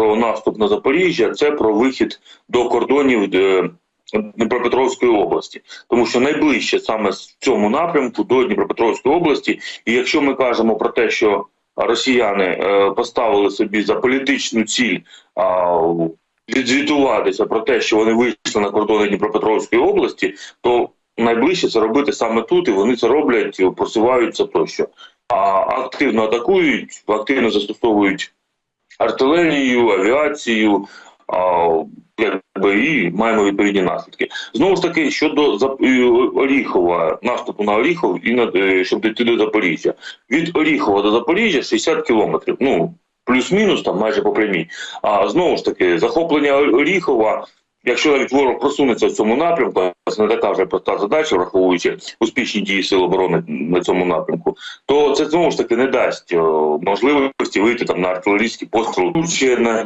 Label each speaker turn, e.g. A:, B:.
A: про наступ на Запоріжжя, це про вихід до кордонів е, Дніпропетровської області, тому що найближче саме в цьому напрямку до Дніпропетровської області. І якщо ми кажемо про те, що росіяни е, поставили собі за політичну ціль відзвітуватися про те, що вони вийшли на кордони Дніпропетровської області, то найближче це робити саме тут, і вони це роблять, просуваються тощо. А активно атакують, активно застосовують артилерію, авіацію, а, якби і маємо відповідні наслідки. Знову ж таки, щодо е, Оріхова, наступу на Оріхов і на е, щоб дійти до Запоріжжя. Від Оріхова до Запоріжжя 60 кілометрів. Ну плюс-мінус там майже по прямій. А знову ж таки, захоплення Оріхова. Якщо навіть ворог просунеться в цьому напрямку, це не така вже проста задача, враховуючи успішні дії сил оборони на цьому напрямку, то це знову ж таки не дасть можливості вийти там на артилерійський постріл. Тут ще на